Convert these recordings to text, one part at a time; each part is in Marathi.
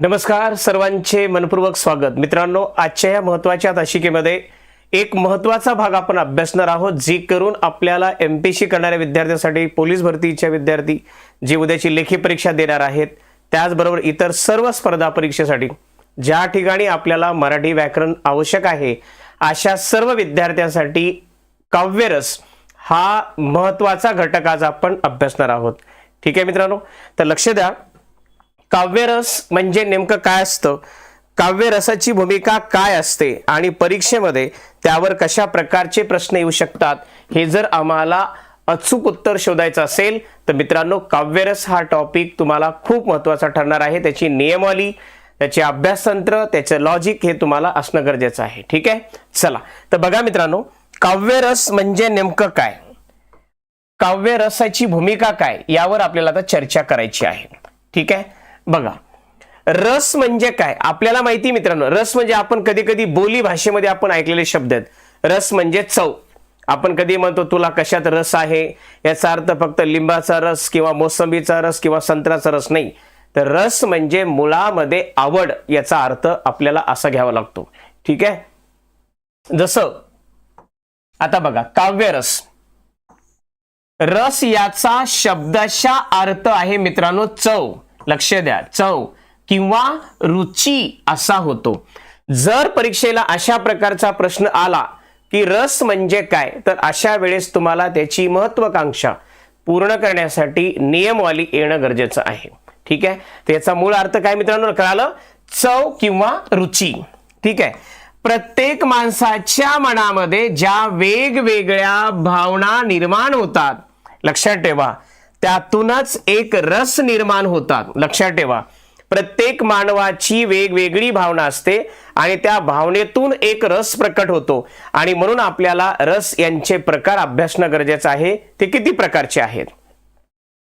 नमस्कार सर्वांचे मनपूर्वक स्वागत. मित्रांनो आजच्या या महत्त्वाच्या ताशिकेमध्ये एक महत्त्वाचा भाग आपण अभ्यासणार आहोत जी करून आपल्याला एम पी सी करणाऱ्या विद्यार्थ्यांसाठी पोलीस भरतीच्या विद्यार्थी जे उद्याची लेखी परीक्षा देणार आहेत त्याचबरोबर इतर सर्व स्पर्धा परीक्षेसाठी ज्या ठिकाणी आपल्याला मराठी व्याकरण आवश्यक आहे अशा सर्व विद्यार्थ्यांसाठी काव्यरस हा महत्त्वाचा घटक आज आपण अभ्यासणार आहोत. ठीक आहे मित्रांनो? तर लक्ष द्या काव्यरस म्हणजे नेमकं काय असतं? काव्यरसाची भूमिका काय असते आणि परीक्षेमध्ये त्यावर कशा प्रकारचे प्रश्न येऊ शकतात? हे जर आम्हाला अचूक उत्तर शोधायचं असेल तर मित्रांनो काव्यरस हा टॉपिक तुम्हाला खूप महत्त्वाचा ठरणार आहे. त्याची नियमावली त्याचे अभ्यासतंत्र त्याचं लॉजिक हे तुम्हाला असणं गरजेचं आहे. ठीक आहे? चला. तर बघा मित्रांनो काव्यरस म्हणजे नेमकं काय? काव्यरसाची भूमिका काय? यावर आपल्याला आता चर्चा करायची आहे. ठीक आहे? बघा रस म्हणजे काय? आपल्याला माहिती मित्रांनो रस म्हणजे आपण कधी कधी बोली भाषेमध्ये आपण ऐकलेले शब्द आहेत. रस म्हणजे चव. आपण कधी म्हणतो तुला कशात रस आहे? याचा अर्थ फक्त लिंबाचा रस किंवा मोसंबीचा रस किंवा संत्र्याचा रस नाही. तर रस म्हणजे मुळामध्ये आवड याचा अर्थ आपल्याला असा घ्यावा लागतो. ठीक आहे? जसं आता बघा काव्यरस रस याचा शब्दाचा अर्थ आहे मित्रांनो चव. लक्ष द्या. चव किंवा रुची असा होतो. जर परीक्षेला अशा प्रकारचा प्रश्न आला की रस म्हणजे काय तर अशा वेळेस तुम्हाला त्याची महत्वाकांक्षा पूर्ण करण्यासाठी नियमवाली येणं गरजेचं आहे. ठीक आहे? त्याचा मूळ अर्थ काय मित्रांनो कळालं? चव किंवा रुची. ठीक आहे? प्रत्येक माणसाच्या मनामध्ये ज्या वेगवेगळ्या भावना निर्माण होतात लक्षात ठेवा. त्यातूनच एक रस निर्माण होतात. लक्षात ठेवा. प्रत्येक मानवाची वेगवेगळी भावना असते आणि त्या भावनेतून एक रस प्रकट होतो. आणि म्हणून आपल्याला रस यांचे प्रकार अभ्यासणं गरजेचं आहे. ते किती प्रकारचे आहेत?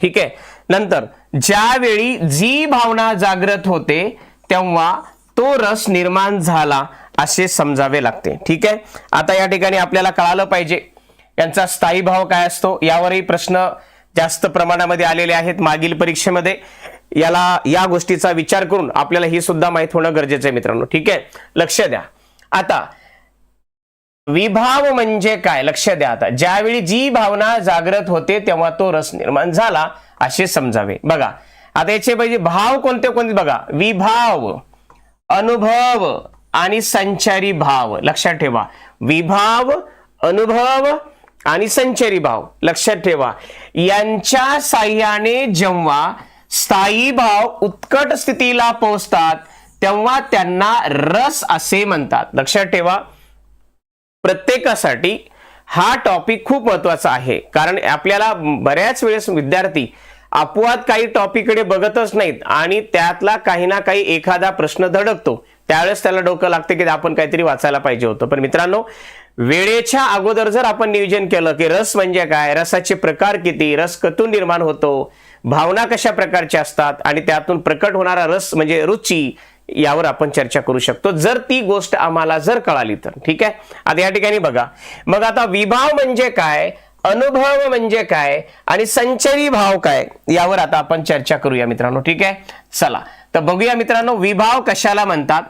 ठीक आहे. नंतर ज्यावेळी जी भावना जागृत होते तेव्हा तो रस निर्माण झाला असे समजावे लागते. ठीक आहे? आता या ठिकाणी आपल्याला कळालं पाहिजे. यांचा स्थायी भाव काय असतो? यावरही प्रश्न जास्त प्रमाणामध्ये आलेले आहेत मागील परीक्षेमध्ये. याला या गोष्टीचा विचार करून आपल्याला ही सुद्धा माहीत होणं गरजेचं आहे मित्रांनो. ठीक आहे? लक्ष द्या. आता विभाव म्हणजे काय? लक्ष द्या आता. ज्यावेळी जी भावना जागृत होते तेव्हा तो रस निर्माण झाला असे समजावे. बघा आता याचे पाहिजे भाव कोणते कोणते? बघा विभाव अनुभव आणि संचारी भाव. लक्षात ठेवा. विभाव अनुभव आणि संचारी भाव लक्षात ठेवा. यांच्या साह्याने जेव्हा स्थायी भाव उत्कट स्थितीला पोहोचतात तेव्हा त्यांना रस असे म्हणतात. लक्षात ठेवा. प्रत्येकासाठी हा टॉपिक खूप महत्त्वाचा आहे. कारण आपल्याला बऱ्याच वेळेस विद्यार्थी अपवाद काही टॉपिककडे बघतच नाहीत आणि त्यातला काही ना काही एखादा प्रश्न धडकतो. त्यावेळेस त्याला डोकं लागते की आपण काहीतरी वाचायला पाहिजे होतं. पण मित्रांनो वेळेच्या अगोदर जर आपण नियोजन केलं की रस म्हणजे काय रसाचे प्रकार किती रस कतून निर्माण होतो भावना कशा प्रकारच्या असतात आणि त्यातून प्रकट होणारा रस म्हणजे रुची यावर आपण चर्चा करू शकतो. जर ती गोष्ट आम्हाला जर कळाली तर ठीक आहे? आता या ठिकाणी बघा. मग आता विभाव म्हणजे काय अनुभव म्हणजे काय आणि संचरी भाव काय यावर आता आपण चर्चा करूया मित्रांनो ठीक आहे? चला. तर बघूया मित्रांनो विभाव कशाला म्हणतात?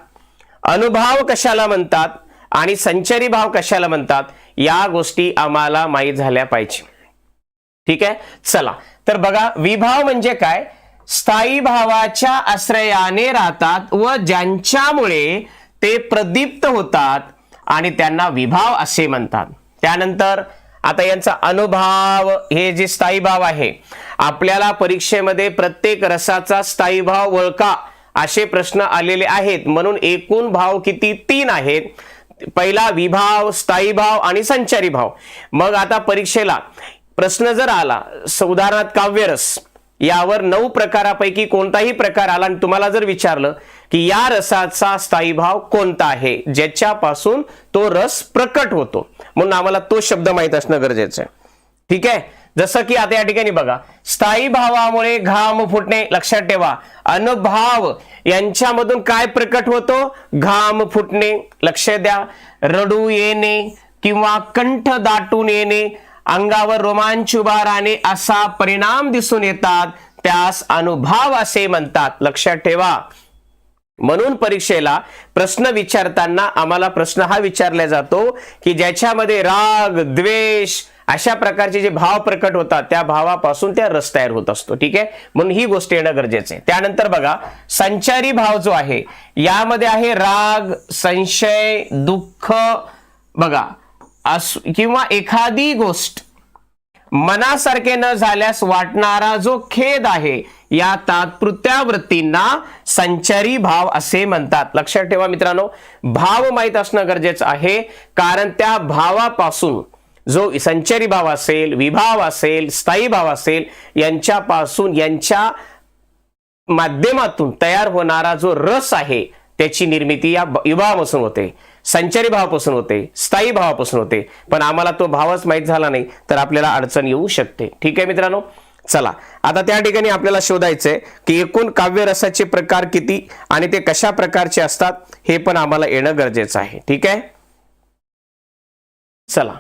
अनुभव कशाला म्हणतात? आणि संचरी भाव कशाला म्हणतात? या गोष्टी आम्हाला माहीत झाल्या पाहिजे. ठीक आहे? चला. तर बघा विभाव म्हणजे काय? स्थायी भावाच्या आश्रयाने राहतात व ज्यांच्यामुळे ते प्रदीप्त होतात आणि त्यांना विभाव असे म्हणतात. त्यानंतर आता यांचा अनुभव हे जे स्थायी भाव आहे आपल्याला परीक्षेमध्ये प्रत्येक रसाचा स्थायी भाव ओळखा असे प्रश्न आलेले आहेत. म्हणून एकूण भाव किती? तीन आहेत. पहिला विभाव स्थायी भाव आणि संचारी भाव. मग आता परीक्षेला प्रश्न जर आला स- उदाहरणार्थ काव्यरस यावर नऊ प्रकारापैकी कोणताही प्रकार आला आणि तुम्हाला जर विचारलं की या रसाचा स्थायी भाव कोणता आहे ज्याच्यापासून तो रस प्रकट होतो. म्हणून आम्हाला तो शब्द माहीत असणं गरजेचं आहे. ठीक आहे? जसं की आता या ठिकाणी बघा स्थायी भावामुळे घाम फुटणे लक्षात ठेवा. अनुभाव यांच्यामधून काय प्रकट होतो? घाम फुटणे लक्ष द्या. रडू येणे किंवा कंठ दाटून येणे अंगावर रोमांच उभा राहणे असा परिणाम दिसून येतात. त्यास अनुभाव असे म्हणतात. लक्षात ठेवा. म्हणून परीक्षेला प्रश्न विचारताना आम्हाला प्रश्न हा विचारला जातो की ज्याच्यामध्ये राग द्वेष अशा प्रकारचे जे भाव प्रकट होतात त्या भावापासून त्या रस तयार होत असतो ठीक आहे? म्हणून ही गोष्ट येणं गरजेचं आहे. त्यानंतर बघा संचारी भाव जो आहे यामध्ये आहे राग संशय दुःख बघा अस किंवा एखादी गोष्ट मनासारखे न झाल्यास वाटणारा जो खेद आहे या तात्पुरत्या वृत्तींना संचारी भाव असे म्हणतात. लक्षात ठेवा मित्रांनो भाव माहीत असणं गरजेचं आहे कारण त्या भावापासून जो संचारी भाव असेल विभाव असेल स्थायी भाव असेल यांच्यापासून यांच्या माध्यमातून तयार होणारा जो रस आहे त्याची निर्मिती या विभावापासून होते. संचारी भावापासून होते स्थायी भावापासून होते. पण आम्हाला तो भावच माहीत झाला नाही तर आपल्याला अडचण येऊ शकते. ठीक आहे मित्रांनो? चला आता त्या ठिकाणी आपल्याला शोधायचंय की एकूण काव्य रसाचे प्रकार किती आणि ते कशा प्रकारचे असतात हे पण आम्हाला येणं गरजेचं आहे. ठीक आहे? चला.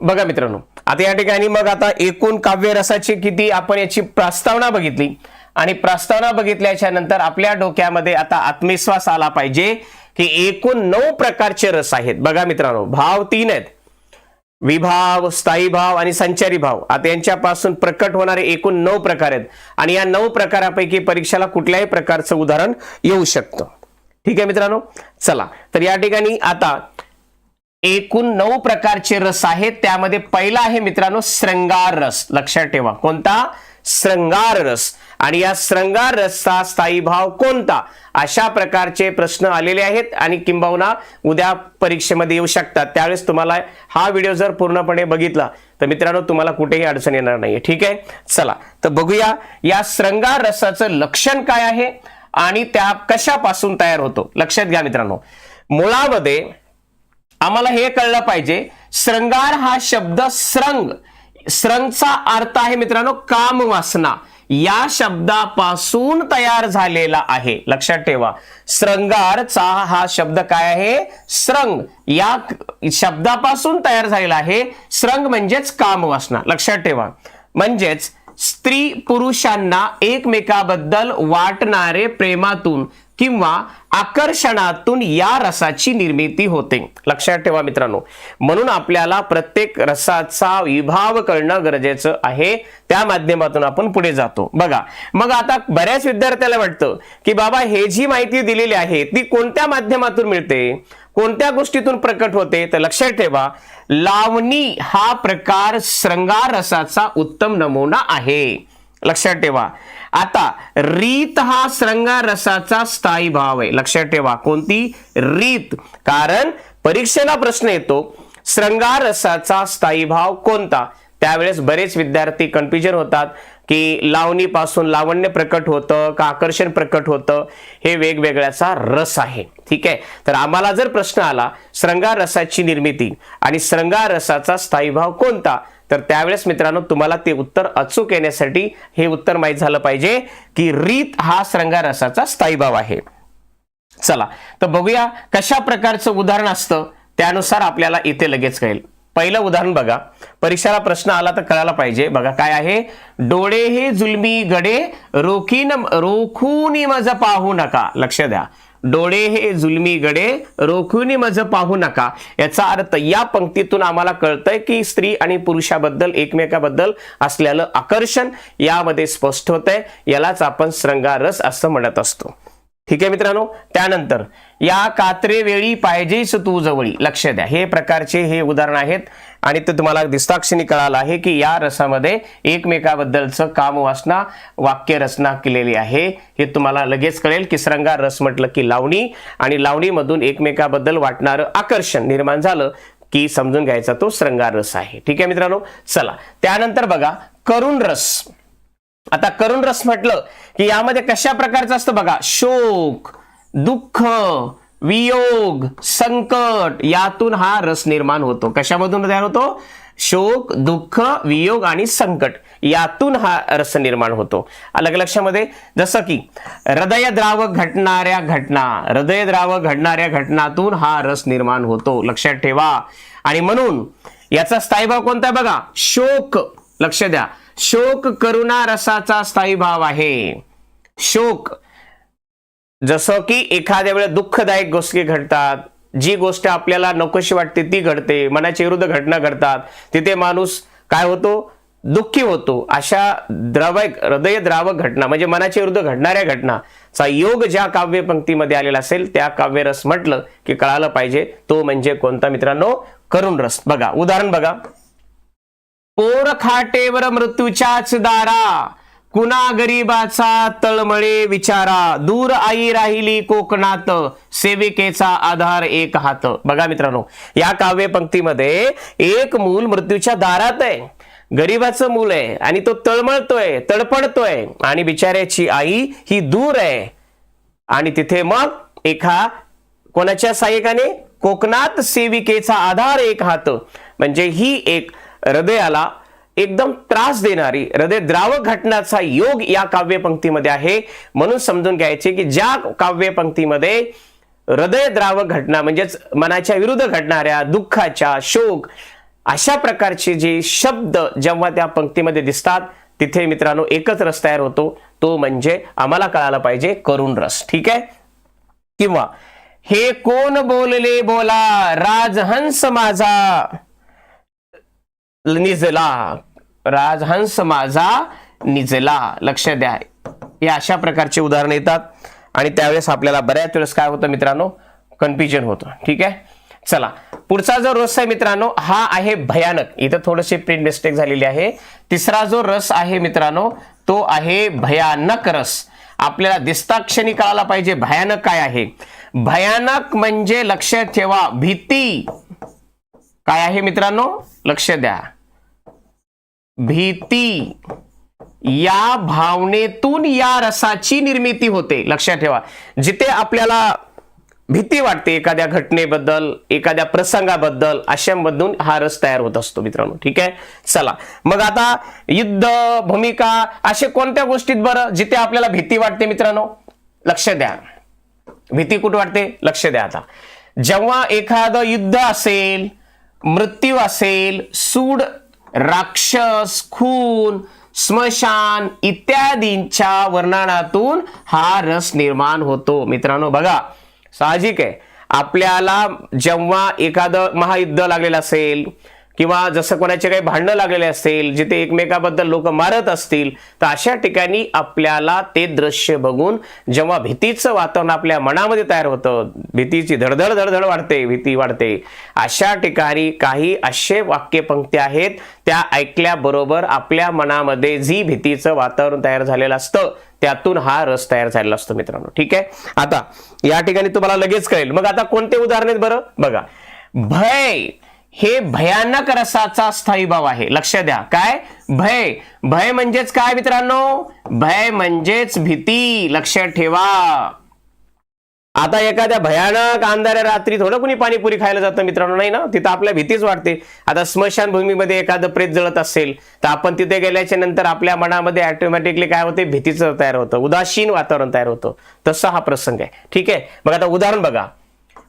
बघा मित्रांनो आता या ठिकाणी मग आता एकूण काव्य रसाची किती आपण याची प्रस्तावना बघितली. आणि प्रस्तावना बघितल्याच्या नंतर आपल्या डोक्यामध्ये आता आत्मविश्वास आला पाहिजे की एकूण नऊ प्रकारचे रस आहेत. बघा मित्रांनो भाव तीन आहेत. विभाव स्थायी भाव आणि संचारी भाव. आता यांच्यापासून प्रकट होणारे एकूण नऊ प्रकार आहेत. आणि या नऊ प्रकारापैकी परीक्षेला कुठल्याही प्रकारचं उदाहरण येऊ शकतं. ठीक आहे मित्रांनो? चला तर या ठिकाणी आता एकूण नऊ प्रकारचे रस आहेत. त्यामध्ये पहिला आहे मित्रांनो श्रंगार रस. लक्षात ठेवा. कोणता? श्रंगार रस. आणि या श्रंगार रसचा स्थायी भाव कोणता? अशा प्रकारचे प्रश्न आलेले आहेत आणि किंबहुना उद्या परीक्षेमध्ये येऊ शकतात. त्यावेळेस तुम्हाला हा व्हिडिओ जर पूर्णपणे बघितला तर मित्रांनो तुम्हाला कुठेही अडचण येणार नाहीये. ठीक आहे? चला तर बघूया. या श्रंगार रसाचं लक्षण काय आहे? आणि त्या कशापासून तयार होतो? लक्षात घ्या मित्रांनो. मुळामध्ये आम्हाला हे कळलं पाहिजे. श्रंगार हा शब्द श्रंग. श्रंगचा अर्थ आहे मित्रांनो काम वासना या शब्दापासून तयार झालेला आहे. लक्षात ठेवा. श्रंगारचा हा शब्द काय आहे? श्रंग. या शब्दापासून तयार झालेला आहे. श्रंग म्हणजेच काम वासना लक्षात ठेवा. म्हणजेच स्त्री पुरुषांना एकमेकाबद्दल वाटणारे प्रेमातून किंवा आकर्षणातून या रसाची निर्मिती होते. लक्षात ठेवा मित्रांनो. म्हणून आपल्याला प्रत्येक रसाचा विभाव करणं गरजेचं आहे. त्या माध्यमातून आपण पुढे जातो. बघा मग आता बऱ्याच विद्यार्थ्याला वाटतं की बाबा हे जी माहिती दिलेली आहे ती कोणत्या माध्यमातून मिळते? कोणत्या गोष्टीतून प्रकट होते? तर लक्षात ठेवा लावणी हा प्रकार श्रंगार रसाचा उत्तम नमुना आहे. लक्षात ठेवा. आता रीत हा श्रंगारसाचा स्थायी भाव आहे. लक्षात ठेवा कोणती? रीत. कारण परीक्षेला प्रश्न येतो श्रंगारसाचा स्थायी भाव कोणता? त्यावेळेस बरेच विद्यार्थी कन्फ्युजन होतात की लावणीपासून लावण्य प्रकट होतं का आकर्षण प्रकट होतं हे वेगवेगळ्याचा रस आहे. ठीक आहे? तर आम्हाला जर प्रश्न आला श्रंगार रसाची निर्मिती आणि श्रंगार रसाचा स्थायी भाव कोणता? तर त्यावेळेस मित्रांनो तुम्हाला ते उत्तर अचूक येण्यासाठी हे उत्तर माहीत झालं पाहिजे की रीत हा श्रंगारसाचा स्थायी भाव आहे. चला तर बघूया कशा प्रकारचं उदाहरण असतं त्यानुसार आपल्याला इथे लगेच कळेल. पहिलं उदाहरण बघा. परीक्षेला प्रश्न आला तर कळायला पाहिजे. बघा काय आहे? डोळे हे जुलमी गडे रोखीन रोखून मज पाहू नका. लक्ष द्या. डोळे हे जुलमी गडे रोखून मज पाहू नका. याचा अर्थ या पंक्तीतून आम्हाला कळतंय की स्त्री आणि पुरुषाबद्दल एकमेकाबद्दल असलेलं आकर्षण यामध्ये स्पष्ट होतंय. यालाच आपण श्रंगारस असं म्हणत असतो. ठीक आहे मित्रांनो? त्यानंतर या कात्रे वेळी पाहिजेच तू जवळी. लक्ष द्या. हे प्रकारचे हे उदाहरण आहेत. आणि ते तुम्हाला दिस्ताक्षिणी कळालं आहे की या रसामध्ये एकमेकाबद्दलचं काम वासना वाक्य रचना केलेली आहे. हे तुम्हाला लगेच कळेल. की श्रंगार रस म्हटलं की लावणी. आणि लावणीमधून एकमेकाबद्दल वाटणारं आकर्षण निर्माण झालं की समजून घ्यायचा तो श्रंगार रस आहे. ठीक आहे मित्रांनो? चला. त्यानंतर बघा करुण रस. आता करुण रस म्हटलं की यामध्ये कशा प्रकारचं असतं बघा? शोक दुःख वियोग संकट यातून हा रस निर्माण होतो. कशामधून तयार होतो? शोक दुःख वियोग आणि संकट यातून हा रस निर्माण होतो. अलग लक्षामध्ये जसं की हृदयद्रावक घटणाऱ्या घटना हृदयद्रावक घडणाऱ्या घटनातून हा रस निर्माण होतो. लक्षात ठेवा. आणि म्हणून याचा स्थायी भाव कोणता आहे बघा? शोक. लक्ष द्या. शोक करुणा रसाचा स्थायी भाव आहे. शोक. जसं की एखाद्या वेळेस दुःखदायक गोष्टी घडतात जी गोष्ट आपल्याला नकोशी वाटते ती घडते मनाच्या विरुद्ध घटना घडतात तिथे माणूस काय होतो? दुःखी होतो. अशा द्रवय हृदय द्रावक घटना म्हणजे मनाच्या विरुद्ध घडणाऱ्या घटनाचा योग ज्या काव्य पंक्तीमध्ये आलेला असेल त्या काव्यरस म्हटलं की कळालं पाहिजे. तो म्हणजे कोणता मित्रांनो? करुण रस. बघा उदाहरण बघा. पोर खाटेवर मृत्यूच्याच दारा. कुणा गरीबाचा तळमळे विचारा. दूर आई राहिली कोकणात. सेविकेचा आधार एक हात. बघा मित्रांनो या काव्य पंक्तीमध्ये एक मूल मृत्यूच्या दारात आहे. गरीबाचं मूल आहे आणि तो तळमळतोय तडपडतोय आणि बिचाऱ्याची आई ही दूर आहे. आणि तिथे मग एका कोणाच्या सहाय्यकाने? कोकणात सेविकेचा आधार एक हात. म्हणजे ही एक हृदयाला एकदम त्रास देणारी हृदय द्रावक घटनाचा योग या काव्य पंक्तीमध्ये आहे. म्हणून समजून घ्यायचे की ज्या काव्य पंक्तीमध्ये हृदय द्रावक घटना म्हणजेच मनाच्या विरुद्ध घडणाऱ्या दुःखाच्या शोक अशा प्रकारचे जे शब्द जेव्हा त्या पंक्तीमध्ये दिसतात तिथे मित्रांनो एकच रस तयार होतो. तो म्हणजे आम्हाला कळायला पाहिजे करुण रस. ठीक आहे? किंवा हे कोण बोलले बोला राजहंस माझा निजला राजहंस माझा निजला. लक्ष द्या. या अशा प्रकारचे उदाहरण येतात. आणि त्यावेळेस आपल्याला बऱ्याच वेळेस काय होतं मित्रांनो? कन्फ्युजन होतं. ठीक आहे? चला. पुढचा जो रस आहे मित्रांनो हा आहे भयानक. इथं थोडीशी प्रिंट मिस्टेक झालेली आहे. तिसरा जो रस आहे मित्रांनो तो आहे भयानक रस. आपल्याला दिसता क्षणी कळायला पाहिजे भयानक काय आहे. भयानक म्हणजे लक्ष ठेवा. भीती. काय आहे मित्रांनो? लक्ष द्या. भीती या भावनेतून या रसाची निर्मिती होते. लक्षात ठेवा. जिथे आपल्याला भीती वाटते एखाद्या घटनेबद्दल एखाद्या प्रसंगाबद्दल अशांमधून हा रस तयार होत असतो मित्रांनो. ठीक आहे? चला. मग आता युद्ध भूमिका असे कोणत्या गोष्टीत बरं जिथे आपल्याला भीती वाटते मित्रांनो? लक्ष द्या. भीती कुठं वाटते? लक्ष द्या आता. जेव्हा एखादं युद्ध असेल मृत्यू असेल सूड राक्षस खून स्मशान इत्यादींच्या वर्णनातून हा रस निर्माण होतो. मित्रांनो बघा साहजिक आहे. आपल्याला जेव्हा एखादं महायुद्ध लागलेलं असेल किंवा जसं कोणाचे काही भांडणं लागलेले असतील जिथे एकमेकाबद्दल लोक मारत असतील तर अशा ठिकाणी आपल्याला ते दृश्य बघून जेव्हा भीतीचं वातावरण आपल्या मनामध्ये तयार होतं भीतीची धडधड धडधड वाढते भीती वाढते. अशा ठिकाणी काही असे वाक्यपंक्ती आहेत त्या ऐकल्याबरोबर आपल्या मनामध्ये जी भीतीचं वातावरण तयार झालेलं असतं त्यातून हा रस तयार झालेला असतो मित्रांनो. ठीक आहे? आता या ठिकाणी तुम्हाला लगेच कळेल. मग आता कोणते उदाहरण आहेत बरं? बघा. भय! हे भयानक रसाचा स्थायी भाव आहे. लक्ष द्या. काय? भय. भय म्हणजेच काय मित्रांनो? भय म्हणजेच भीती. लक्षात ठेवा. आता एखाद्या भयानक अंधाऱ्या रात्री थोडं कुणी पाणीपुरी खायला जातं मित्रांनो नाही ना? तिथं आपल्या भीतीच वाटते. आता स्मशानभूमीमध्ये एखादं प्रेत जळत असेल तर आपण तिथे गेल्याच्यानंतर आपल्या मनामध्ये ऑटोमॅटिकली काय होते? भीतीचं तयार होतं. उदासीन वातावरण तयार होतं. तसा हा प्रसंग आहे. ठीक आहे? मग आता उदाहरण बघा.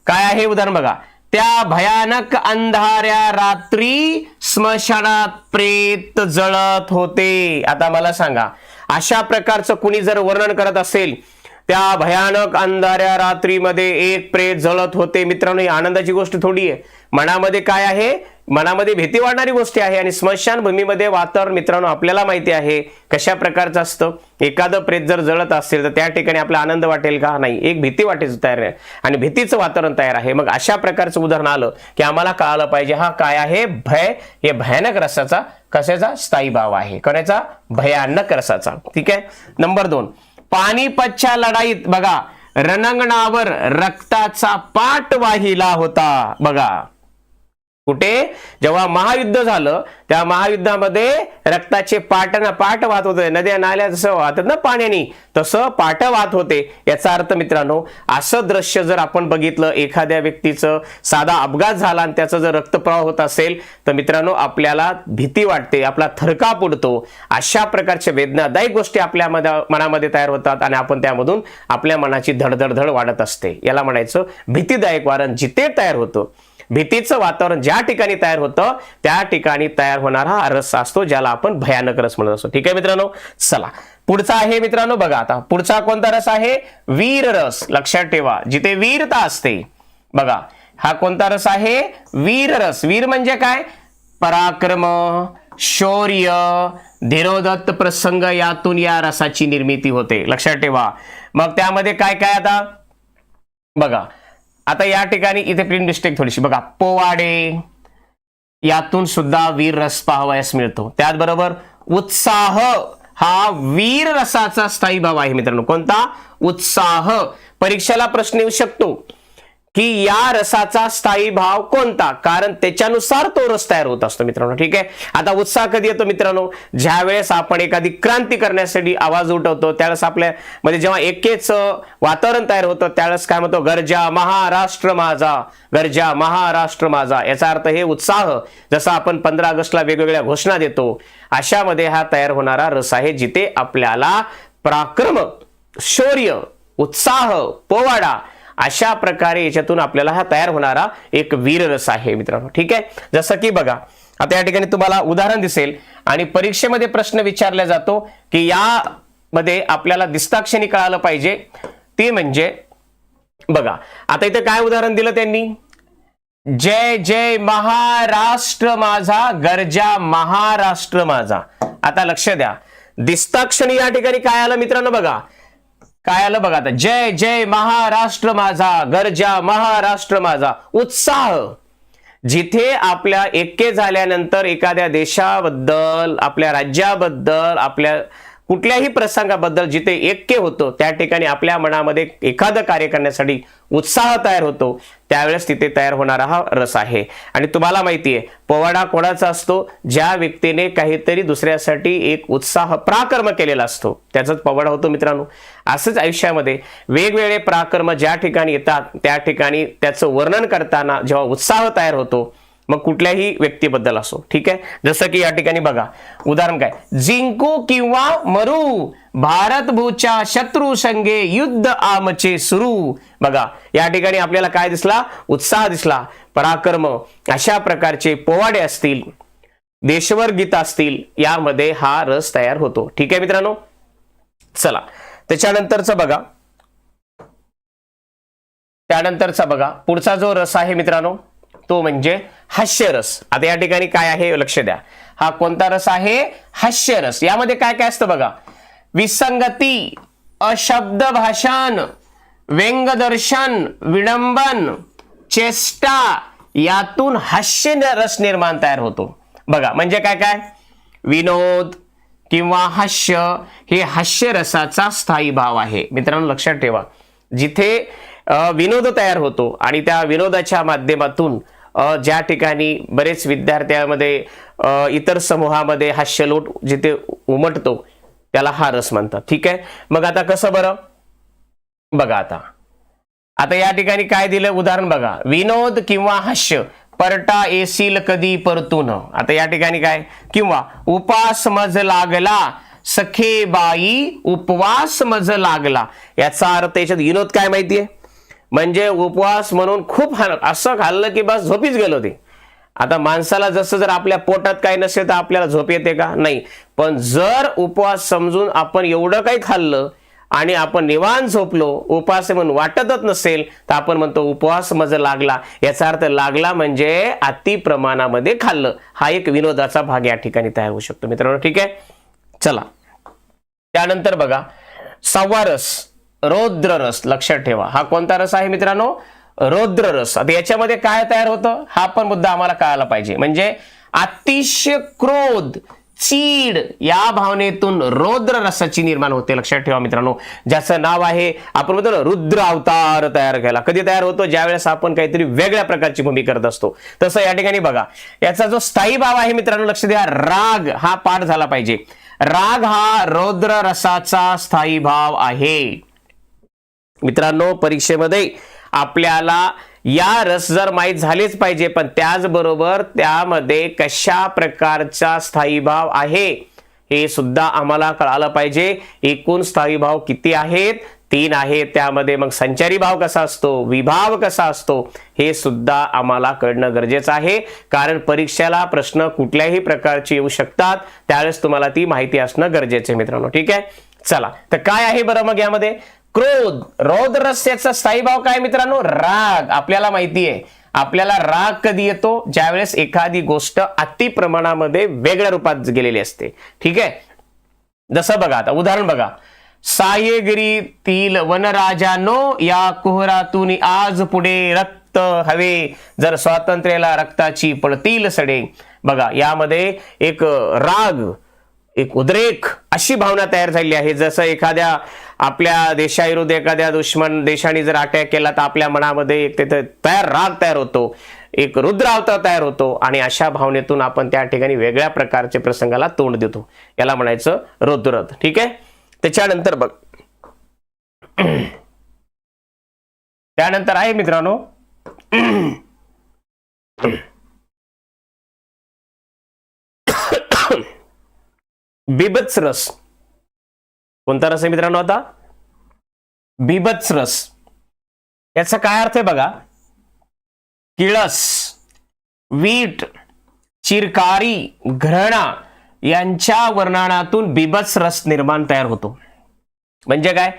काय आहे उदाहरण बघा? त्या भयानक अंधाऱ्या रात्री स्मशानात प्रेत जळत होते. आता मला सांगा अशा प्रकारचं कुणी जर वर्णन करत असेल त्या भयानक अंधाऱ्या रात्रीमध्ये एक प्रेत जळत होते. मित्रांनो ही आनंदाची गोष्ट थोडी आहे. मनामध्ये काय आहे? मनामध्ये भीती वाढणारी गोष्ट आहे आणि स्मशानभूमीमध्ये वातावरण मित्रांनो आपल्याला माहिती आहे कशा प्रकारचं असतं. एखादं प्रेत जर जळत असेल तर त्या ठिकाणी आपला आनंद वाटेल का? नाही. एक भीती वाटेच तयार आहे. आणि भीतीचं वातावरण तयार आहे. मग अशा प्रकारचं उदाहरण आलं की आम्हाला कळालं पाहिजे हा काय आहे? भय. हे भयानक रसाचा कशाचा? स्थायी भाव आहे. कोणाचा? भयानक रसाचा. ठीक आहे? नंबर दोन. पानिपतच्या लढाईत बघा रणांगणावर रक्ताचा पाट वाहिला होता. बघा. कुठे? जेव्हा महायुद्ध झालं त्या महायुद्धामध्ये रक्ताचे पाटण पाट वाहत होते. नद्या नाल्या जसं वाहतात ना पाण्याने तसं पाट वाहत होते. याचा अर्थ मित्रांनो असं दृश्य जर आपण बघितलं एखाद्या व्यक्तीचं साधा अपघात झाला आणि त्याचा जर रक्तप्रवाह होत असेल तर मित्रांनो आपल्याला भीती वाटते आपला थरकाप उडतो अशा प्रकारच्या वेदनादायक गोष्टी आपल्या मनामध्ये तयार होतात आणि आपण त्यामधून आपल्या मनाची धडधडधड वाढत असते. याला म्हणायचं भीतीदायक वारण जिथे तयार होतं. भीतीचं वातावरण ज्या ठिकाणी तयार होतं त्या ठिकाणी तयार होणारा हा रस असतो ज्याला आपण भयानक रस म्हणत असतो. ठीक आहे मित्रांनो? चला. पुढचा आहे मित्रांनो बघा आता. पुढचा कोणता रस आहे? वीर रस. लक्षात ठेवा. जिथे वीरता असते बघा. हा कोणता रस आहे? वीर रस. वीर म्हणजे काय? पराक्रम शौर्य धीरोदत्त प्रसंग यातून या रसाची निर्मिती होते. लक्षात ठेवा. मग त्यामध्ये काय काय आता? बघा. आता या ठिकाणी इथे प्रिंट मिस्टेक थोडीशी. बघा पोवाडे यातून सुद्धा वीर रस पाहावयास मिळतो. त्याचबरोबर उत्साह हा वीर रसाचा स्थायी भाव आहे मित्रांनो. कोणता? उत्साह. परीक्षेला प्रश्न येऊ शकतो. की या रसाचा स्थायी भाव कोणता? कारण त्याच्यानुसार तो रस तयार होत असतो मित्रांनो ठीक आहे? आता उत्साह कधी येतो मित्रांनो? ज्या वेळेस आपण एखादी क्रांती करण्यासाठी आवाज उठवतो त्यावेळेस आपल्या म्हणजे जेव्हा एकेच वातावरण तयार होतं त्यावेळेस काय म्हणतो? गरजा महाराष्ट्र माझा गरजा महाराष्ट्र माझा. याचा अर्थ हे उत्साह जसा आपण पंधरा ऑगस्टला वेगवेगळ्या घोषणा देतो अशामध्ये हा तयार होणारा रस आहे जिथे आपल्याला पराक्रम शौर्य उत्साह पोवाडा अशा प्रकारे याच्यातून आपल्याला हा तयार होणारा एक वीररस आहे मित्रांनो. ठीक आहे? जसं की बघा आता या ठिकाणी तुम्हाला उदाहरण दिसेल आणि परीक्षेमध्ये प्रश्न विचारला जातो की या मध्ये आपल्याला दिस्ताक्षणी कळालं पाहिजे. ते म्हणजे बघा आता इथं काय उदाहरण दिलं त्यांनी? जय जय महाराष्ट्र माझा गरजा महाराष्ट्र माझा. आता लक्ष द्या. दिस्ताक्षणी या ठिकाणी काय आलं मित्रांनो बघा? काय आलं बघा आता? जय जय महाराष्ट्र माझा गरजा महाराष्ट्र माझा. उत्साह. जिथे आपल्या एके झाल्यानंतर एखाद्या देशाबद्दल आपल्या राज्याबद्दल आपल्या कुठल्याही प्रसंगाबद्दल जिथे ऐक्य होतो त्या ठिकाणी आपल्या मनामध्ये एखादं कार्य करण्यासाठी उत्साह तयार होतो. त्यावेळेस तिथे तयार होणारा हा रस आहे. आणि तुम्हाला माहिती आहे पोवाडा कोणाचा असतो? ज्या व्यक्तीने काहीतरी दुसऱ्यासाठी एक उत्साह पराक्रम केलेला असतो. त्याचाच पोवाडा होतो मित्रांनो. असंच आयुष्यामध्ये वेगवेगळे पराक्रम ज्या ठिकाणी येतात त्या ठिकाणी त्याचं वर्णन करताना जेव्हा उत्साह तयार होतो मग कुठल्याही व्यक्तीबद्दल असो ठीक आहे? जसं की या ठिकाणी बघा उदाहरण काय? जिंकू किंवा मरू भारत भूच्या शत्रू संघे युद्ध आमचे सुरू. बघा या ठिकाणी आपल्याला काय दिसला? उत्साह दिसला. पराक्रम अशा प्रकारचे पोवाडे असतील देशवर गीत असतील यामध्ये हा रस तयार होतो. ठीक आहे मित्रांनो? चला त्याच्यानंतरचं बघा. त्यानंतरचा बघा पुढचा जो रस आहे मित्रांनो तो म्हणजे हास्यरस आता या ठिकाणी काय आहे लक्ष द्या. हा कोणता रस आहे? हास्यरस यामध्ये काय काय असतं बघा. विसंगती अशब्द भाषण व्यंगदर्शन विडंबन चेष्टा यातून हास्य रस निर्माण तयार होतो. बघा म्हणजे काय काय? विनोद किंवा हास्य हे हास्यरसाचा स्थायी भाव आहे. मित्रांनो लक्षात ठेवा. जिथे विनोद तयार होतो आणि त्या विनोदाच्या माध्यमातून ज्या ठिकाणी बरेच विद्यार्थ्यामध्ये इतर समूहामध्ये हास्यलोट जिथे उमटतो त्याला हा रस म्हणतात. ठीक आहे? मग आता कसं बरं? बघा आता. आता या ठिकाणी काय दिलं? उदाहरण बघा. विनोद किंवा हास्य. परटा येशील कधी परतून. आता या ठिकाणी काय? किंवा उपास मज लागला सखे बाई उपवास मज लागला. याचा अर्थ याच्यात विनोद काय माहितीये? म्हणजे उपवास म्हणून खूप खाणं असं खाल्लं की बस झोपीच गेलो ते आता माणसाला जसं जर आपल्या पोटात काही नसेल तर आपल्याला झोप येते का? नाही. पण जर उपवास समजून आपण एवढं काही खाल्लं आणि आपण निवांत झोपलो उपवास म्हणून वाटतच नसेल तर आपण म्हणतो उपवास मज लागला. याचा अर्थ लागला म्हणजे अति प्रमाणामध्ये खाल्लं. हा एक विनोदाचा भाग या ठिकाणी तयार होऊ शकतो मित्रांनो. ठीक आहे? चला. त्यानंतर बघा. सव्वा रस. रौद्र रस लक्षात ठेवा. हा कोणता रस आहे मित्रांनो? रौद्र रस. आता याच्यामध्ये काय तयार होतं? हा पण मुद्दा आम्हाला कळायला पाहिजे. म्हणजे अतिशय क्रोध चीड या भावनेतून रौद्र रसाची निर्माण होते. लक्षात ठेवा मित्रांनो. ज्याचं नाव आहे आपण म्हणतो रुद्र अवतार तयार केला कधी तयार होतो? ज्यावेळेस आपण काहीतरी वेगळ्या प्रकारची भूमी करत असतो. तसं या ठिकाणी बघा. याचा जो स्थायी भाव आहे मित्रांनो लक्ष द्या. राग हा पाठ झाला पाहिजे. राग हा रौद्र रसाचा स्थायी भाव आहे. मित्रांनो परीक्षेमध्ये आपल्याला या रस जर माहीत झालेच पाहिजे पण त्याचबरोबर त्यामध्ये कशा प्रकारचा स्थायी भाव आहे हे सुद्धा आम्हाला कळालं पाहिजे. एकूण स्थायी भाव किती आहेत? तीन आहेत. त्यामध्ये मग संचारी भाव कसा असतो? विभाव कसा असतो? हे सुद्धा आम्हाला कळणं गरजेचं आहे. कारण परीक्षेला प्रश्न कुठल्याही प्रकारचे येऊ शकतात. त्यावेळेस तुम्हाला ती माहिती असणं गरजेचं आहे मित्रांनो. ठीक आहे? चला. तर काय आहे बरं मग यामध्ये? क्रोध रौद्रस्याचा स्थायी भाव काय मित्रांनो? राग. आपल्याला माहिती आहे आपल्याला राग कधी येतो? ज्यावेळेस एखादी गोष्ट अति प्रमाणामध्ये वेगळ्या रूपात गेलेली असते. ठीक? आहे जसं बघा आता उदाहरण बघा. सायगिरीतील वनराजानो या कोहरातून आज पुढे रक्त हवे. जर स्वातंत्र्याला रक्ताची पडतील सडे. बघा यामध्ये एक राग एक उद्रेक अशी भावना तयार झाली आहे. जसं एखाद्या आपल्या देशाविरुद्ध एखाद्या दुश्मन देशाने जर अटॅक केला तर आपल्या मनामध्ये एक तिथे तयार राग तयार होतो. एक रुद्र अवतार तयार होतो. आणि अशा भावनेतून आपण त्या ठिकाणी वेगळ्या प्रकारचे प्रसंगाला तोंड देतो. याला म्हणायचं रुद्रत ठीक आहे? त्याच्यानंतर बघ. त्यानंतर आहे मित्रांनो. बिबत्स रस. कोणता रस आहे मित्रांनो आता? बिबत्स रस. याचा काय अर्थ आहे बघा? किळस वीट चिरकारी घृणा यांच्या वर्णनातून बिबत्स रस निर्माण तयार होतो. म्हणजे काय?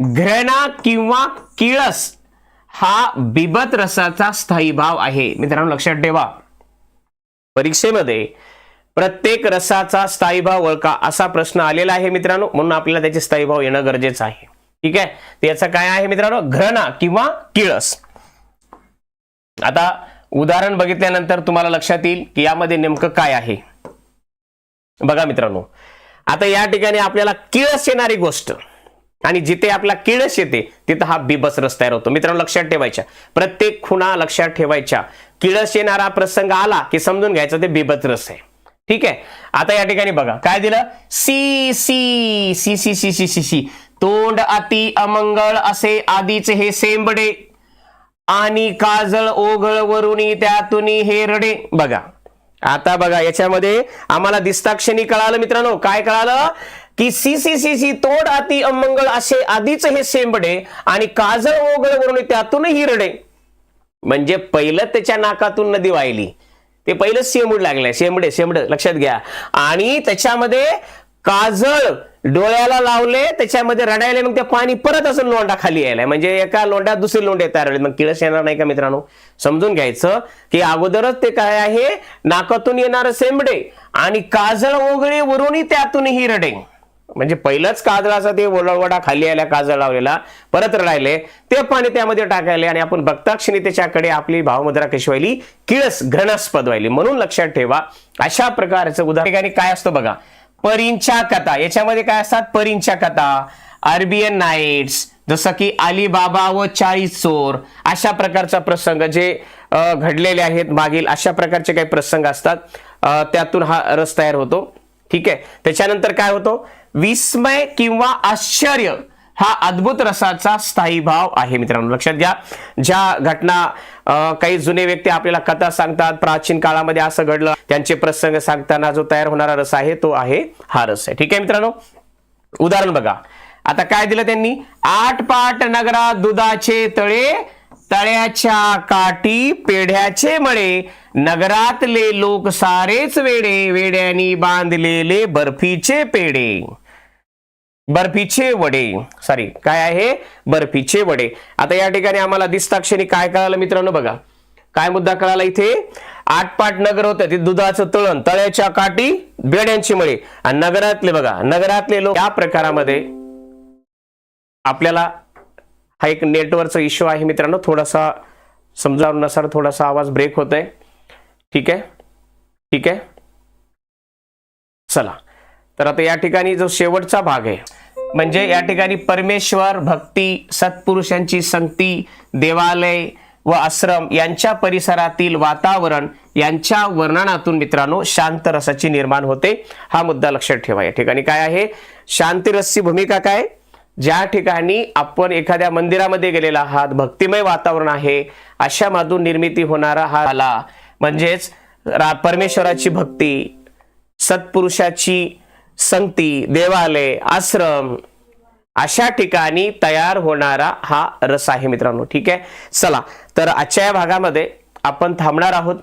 घृणा किंवा किळस हा बिबत रसाचा स्थायी भाव आहे. मित्रांनो लक्षात ठेवा. परीक्षेमध्ये प्रत्येक रसाचा स्थायीभाव ओळखा असा प्रश्न आलेला आहे मित्रांनो. म्हणून आपल्याला त्याचे स्थायीभाव येणं गरजेचं आहे. ठीक आहे? याचं काय आहे मित्रांनो? घृणा किंवा किळस. आता उदाहरण बघितल्यानंतर तुम्हाला लक्षात येईल की यामध्ये नेमकं काय आहे. बघा मित्रांनो. आता या ठिकाणी आपल्याला किळस येणारी गोष्ट. आणि जिथे आपला किळस येते तिथं हा बिबस रस तयार होतो. मित्रांनो लक्षात ठेवायच्या. प्रत्येक खुणा लक्षात ठेवायच्या. किळस येणारा प्रसंग आला की समजून घ्यायचा ते बिबस रस आहे. ठीक आहे? आता या ठिकाणी बघा. काय दिलं? सी सी सी सी सी सी सी सी तोंड अति अमंगळ असे आधीचे हे सेंबडे. आणि काजळ ओघळ वरुणी त्यातून हे रडे. बघा. आता बघा याच्यामध्ये आम्हाला दिसताक्षणी कळालं मित्रांनो. काय कळालं? की सी सी सी सी तोड अति अमंगळ असे आधीच हे सेंबडे आणि काजळ ओघळ वरुणी त्यातून हिरडे म्हणजे पहिलं त्याच्या नाकातून नदी वाहिली. ते पहिलं शेंबूड लागलंय. शेंबडे शेंबड लक्षात घ्या. आणि त्याच्यामध्ये काजळ डोळ्याला लावले त्याच्यामध्ये रडायला मग ते पाणी परत असं लोंडा खाली यायलाय. म्हणजे एका लोंड्यात दुसरी लोंडे तयार झाले मग किळस येणार नाही का मित्रांनो? समजून घ्यायचं की अगोदरच ते काय आहे? नाकातून येणार सेंबडे आणि काजळ ओघळे वरूनही त्यातूनही रडे. म्हणजे पहिलंच काजळाचा ते ओलवडा खाली आल्या काजळ लावलेला परत रडायले. ते पाणी त्यामध्ये टाकायले आणि आपण भक्ताक्षिणी त्याच्याकडे आपली भावमुद्रा कशी व्हायली? किळस घृणास्पद व्हायली. म्हणून लक्षात ठेवा अशा प्रकारचं उदाहरण काय असतं बघा? परींच्या कथा. याच्यामध्ये काय असतात? परींच्या कथा. अरबियन नाईट्स जसं की अलीबाबा व चाळीस चोर अशा प्रकारचा प्रसंग जे घडलेले आहेत मागील अशा प्रकारचे काही प्रसंग असतात. त्यातून हा रस तयार होतो. ठीक आहे? त्याच्यानंतर काय होतो? विस्मय किंवा आश्चर्य हा अद्भुत रसाचा स्थायी भाव आहे. मित्रांनो लक्षात घ्या. ज्या घटना काही जुने व्यक्ती आपल्याला कथा सांगतात प्राचीन काळामध्ये असं घडलं त्यांचे प्रसंग सांगताना जो तयार होणारा रस आहे तो आहे हा रस आहे. ठीक आहे मित्रांनो? उदाहरण बघा. आता काय दिलं त्यांनी? आठ पाट नगरात दुधाचे तळे तळ्याच्या काठी पेढ्याचे मळे. नगरातले लोक सारेच वेडे वेड्यानी बांधलेले बर्फीचे पेढे. बर्फीचे वडे. सॉरी काय आहे? बर्फीचे वडे. आता या ठिकाणी आम्हाला दिसताक्षणी काय कळालं मित्रांनो बघा. काय मुद्दा कळाला इथे? आटपाट नगर होतं ते दुधाचं तळण तळ्याच्या काठी बेड्यांची मळे. आणि नगरातले बघा नगरातले लोक या प्रकारामध्ये आपल्याला हा एक नेटवर्कचा इश्यू आहे मित्रांनो. थोडासा समजावण्यानुसार थोडासा आवाज ब्रेक होतोय. ठीक आहे? ठीक आहे? चला. तर आता या ठिकाणी जो शेवटचा भाग आहे म्हणजे या ठिकाणी परमेश्वर भक्ती सत्पुरुषांची संगती देवालय व आश्रम यांच्या परिसरातील वातावरण यांच्या वर्णनातून मित्रांनो शांत रसाची निर्माण होते. हा मुद्दा लक्षात ठेवा. या ठिकाणी काय आहे? शांतिरसची भूमिका काय? ज्या ठिकाणी आपण एखाद्या मंदिरामध्ये गेलेला आहात भक्तिमय वातावरण आहे अशा मधून निर्मिती होणारा हा आला. म्हणजेच परमेश्वराची भक्ती सत्पुरुषाची संगती देवालय आश्रम अशा ठिकाणी तयार होणारा हा रस आहे मित्रांनो. ठीक आहे? चला तर आजच्या या भागामध्ये आपण थांबणार आहोत.